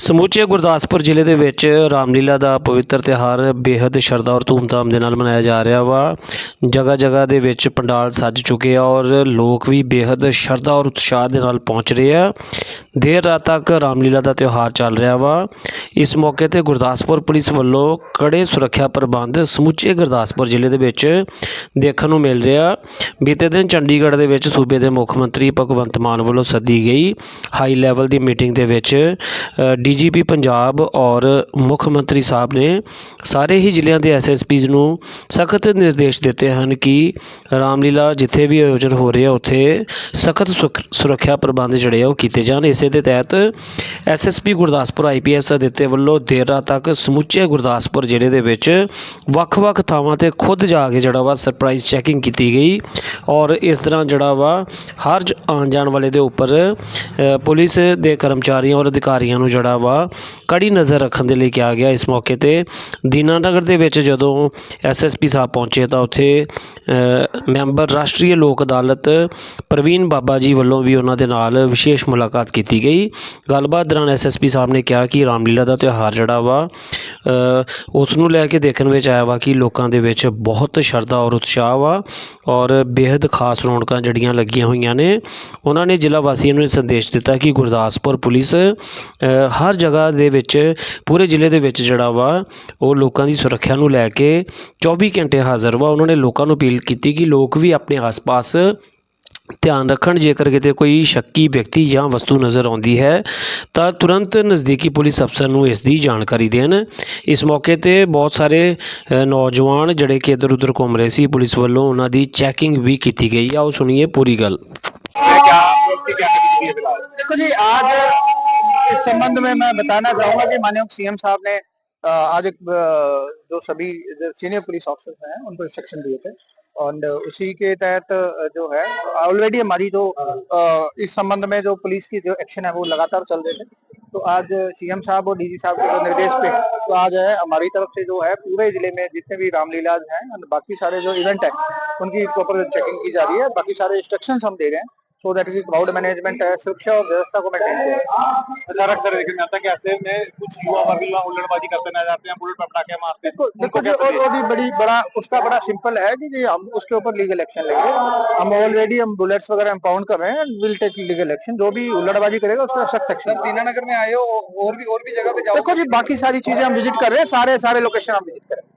ਸਮੁੱਚੇ ਗੁਰਦਾਸਪੁਰ ਜ਼ਿਲ੍ਹੇ ਦੇ ਵਿੱਚ ਰਾਮਲੀਲਾ ਦਾ ਪਵਿੱਤਰ ਤਿਹਾਰ ਬੇहद ਸ਼ਰਧਾ ਔਰ ਧੂਮਧਾਮ ਦੇ ਨਾਲ ਮਨਾਇਆ ਜਾ ਰਿਹਾ ਵਾ। ਜਗ੍ਹਾ ਜਗ੍ਹਾ ਦੇ ਵਿੱਚ ਪੰਡਾਲ ਸੱਜ ਚੁੱਕੇ ਆ ਔਰ ਲੋਕ ਵੀ ਬੇहद ਸ਼ਰਧਾ ਔਰ ਉਤਸ਼ਾਹ ਦੇ ਨਾਲ ਪਹੁੰਚ ਰਹੇ ਆ। ਦੇਰ ਰਾਤ ਤੱਕ ਰਾਮਲੀਲਾ ਦਾ ਤਿਉਹਾਰ ਚੱਲ ਰਿਹਾ ਵਾ। ਇਸ ਮੌਕੇ ਤੇ ਗੁਰਦਾਸਪੁਰ ਪੁਲਿਸ ਵੱਲੋਂ ਕੜੇ ਸੁਰੱਖਿਆ ਪ੍ਰਬੰਧ ਸਮੁੱਚੇ ਗੁਰਦਾਸਪੁਰ ਜ਼ਿਲ੍ਹੇ ਦੇ ਵਿੱਚ ਦੇਖਣ ਨੂੰ ਮਿਲ ਰਿਹਾ। ਬੀਤੇ ਦਿਨ ਚੰਡੀਗੜ੍ਹ ਦੇ ਵਿੱਚ ਸੂਬੇ ਦੇ ਮੁੱਖ ਮੰਤਰੀ ਭਗਵੰਤ ਮਾਨ ਵੱਲੋਂ ਸੱਦੀ ਗਈ। ਹਾਈ ਲੈਵਲ ਦੀ ਮੀਟਿੰਗ ਦੇ ਵਿੱਚ ਡੀਜੀਪੀ ਪੰਜਾਬ ਔਰ ਮੁੱਖ ਮੰਤਰੀ ਸਾਹਿਬ ਨੇ ਸਾਰੇ ਹੀ ਜ਼ਿਲ੍ਹਿਆਂ ਦੇ ਐਸਐਸਪੀਜ਼ ਨੂੰ ਸਖਤ ਨਿਰਦੇਸ਼ ਦਿੱਤੇ ਹਨ ਕਿ ਰਾਮਲੀਲਾ ਜਿੱਥੇ ਵੀ ਆਯੋਜਨ ਹੋ ਰਿਹਾ, ਉੱਥੇ ਸਖਤ ਸੁਰੱਖਿਆ ਪ੍ਰਬੰਧ ਜਿਹੜੇ ਆ ਉਹ ਕੀਤੇ ਜਾਣ। ਇਸੇ ਦੇ ਤਹਿਤ ਐਸਐਸਪੀ ਗੁਰਦਾਸਪੁਰ ਆਈਪੀਐਸ ਅਦਿੱਤੇ ਵੱਲੋਂ ਦੇਰ ਰਾਤ ਤੱਕ ਸਮੁੱਚੇ ਗੁਰਦਾਸਪੁਰ ਜ਼ਿਲ੍ਹੇ ਦੇ ਵਿੱਚ ਵੱਖ-ਵੱਖ ਥਾਵਾਂ ਤੇ ਖੁਦ ਜਾ ਕੇ ਜਿਹੜਾ ਵਾ ਸਰਪ੍ਰਾਈਜ਼ ਚੈਕਿੰਗ ਕੀਤੀ ਗਈ ਔਰ ਇਸ ਤਰ੍ਹਾਂ ਜਿਹੜਾ ਵਾ ਹਰ ਜ- ਆਉਣ ਜਾਣ ਵਾਲੇ ਦੇ ਉੱਪਰ ਪੁਲਿਸ ਦੇ ਕਰਮਚਾਰੀਆਂ ਔਰ ਅਧਿਕਾਰੀਆਂ ਨੂੰ ਜਿਹੜਾ ਵਾ, ਕੜੀ ਨਜ਼ਰ ਰੱਖਣ ਦੇ ਲਈ ਕਿਹਾ ਗਿਆ ਇਸ ਮੌਕੇ ਤੇ। ਦੀਨਾਨਗਰ ਦੇ ਵਿੱਚ ਜਦੋਂ ਐਸਐਸਪੀ ਸਾਹਿਬ ਪਹੁੰਚੇ ਤਾਂ ਉੱਥੇ ਮੈਂਬਰ ਰਾਸ਼ਟਰੀ ਲੋਕ ਅਦਾਲਤ ਪ੍ਰਵੀਨ ਬਾਬਾ ਜੀ ਵੱਲੋਂ ਵੀ ਉਹਨਾਂ ਦੇ ਨਾਲ ਵਿਸ਼ੇਸ਼ ਮੁਲਾਕਾਤ ਕੀਤੀ ਗਈ। ਗੱਲਬਾਤ ਦੌਰਾਨ ਐਸਐਸਪੀ ਸਾਹਿਬ ਨੇ ਕਿਹਾ ਕਿ ਰਾਮਲੀਲਾ ਦਾ ਤਿਉਹਾਰ ਜਿਹੜਾ ਵਾ ਉਸ ਨੂੰ ਲੈ ਕੇ ਦੇਖਣ ਵਿੱਚ ਆਇਆ ਵਾ ਕਿ ਲੋਕਾਂ ਦੇ ਵਿੱਚ ਬਹੁਤ ਸ਼ਰਧਾ ਔਰ ਉਤਸ਼ਾਹ ਵਾ ਔਰ ਬੇहद ਖਾਸ ਰੌਣਕਾਂ ਜਿਹੜੀਆਂ ਲੱਗੀਆਂ ਹੋਈਆਂ ਨੇ। ਉਹਨਾਂ ਨੇ ਜ਼ਿਲ੍ਹਾ ਵਾਸੀਆਂ ਨੂੰ ਇਹ ਸੰਦੇਸ਼ ਦਿੱਤਾ ਕਿ ਗੁਰਦਾਸਪੁਰ ਪੁਲਿਸ ਹਰ ਜਗ੍ਹਾ ਦੇ ਵਿੱਚ, ਪੂਰੇ ਜ਼ਿਲ੍ਹੇ ਦੇ ਵਿੱਚ ਜਿਹੜਾ ਵਾ, ਉਹ ਲੋਕਾਂ ਦੀ ਸੁਰੱਖਿਆ ਨੂੰ ਲੈ ਕੇ ਚੌਵੀ ਘੰਟੇ ਹਾਜ਼ਰ ਵਾ। ਉਹਨਾਂ ਨੇ ਲੋਕਾਂ ਨੂੰ ਅਪੀਲ ਕੀਤੀ ਕਿ ਲੋਕ ਵੀ ਆਪਣੇ ਆਸ-ਪਾਸ ਧਿਆਨ ਰੱਖਣ। ਜੇਕਰ ਕਿਤੇ ਕੋਈ ਸ਼ੱਕੀ ਵਿਅਕਤੀ ਜਾਂ ਵਸਤੂ ਨਜ਼ਰ ਆਉਂਦੀ ਹੈ, ਤਾਂ ਤੁਰੰਤ ਨਜ਼ਦੀਕੀ ਪੁਲਿਸ ਅਫਸਰ ਨੂੰ ਇਸ ਦੀ ਜਾਣਕਾਰੀ ਦੇਣ। ਇਸ ਮੌਕੇ ਤੇ ਬਹੁਤ ਸਾਰੇ ਨੌਜਵਾਨ ਜਿਹੜੇ ਕਿ ਇਧਰ ਉਧਰ ਘੁੰਮ ਰਹੇ ਸੀ, ਪੁਲਿਸ ਵੱਲੋਂ ਉਹਨਾਂ ਦੀ ਚੈਕਿੰਗ ਵੀ ਕੀਤੀ ਗਈ। ਆ ਉਹ ਸੁਣੀਏ ਪੂਰੀ ਗੱਲ। ਦੇਖੋ ਜੀ ਅੱਜ इस संबंध में मैं बताना चाहूँगा कि माननीय सीएम साहब ने आज एक जो सभी सीनियर पुलिस ऑफिसर्स हैं उनको इंस्ट्रक्शन दिए थे। और उसी के तहत जो है ऑलरेडी हमारी जो इस संबंध में जो पुलिस की जो एक्शन है, वो लगातार चल रहे थे। तो आज सीएम साहब और डीजी साहब के जो निर्देश पे तो आज है, हमारी तरफ़ से जो है, पूरे ज़िले में जितने भी रामलीलाज हैं बाकी सारे जो इवेंट है, उनकी प्रॉपर चेकिंग की जा रही है। बाकी सारे इंस्ट्रक्शन हम दे रहे हैं। सो दैट की क्राउड मैनेजमेंट है सुरक्षा और व्यवस्था को मेंटेन करें सर अक्सर देखने में आता है कि ऐसे में कुछ युवा वर्ग युवा हुल्लड़बाजी करते नज़र आते हैं बुलेट पर पटाखे मारते हैं। देखो देखो जो और भी बड़ी बड़ा उसका बड़ा सिंपल है कि जी हम उसके ऊपर लीगल एक्शन लेंगे। हम ऑलरेडी हम बुलेट्स वगैरह इम्पाउंड कर रहे हैं विल टेक लीगल एक्शन जो भी हुल्लड़बाजी करेगा उसका सख्त एक्शन दीनानगर में आए हो और भी और भी जगह पे जाओ। देखो जी बाकी सारी चीज़ें हम विज़िट कर रहे हैं सारे सारे लोकेशन हम विज़िट करें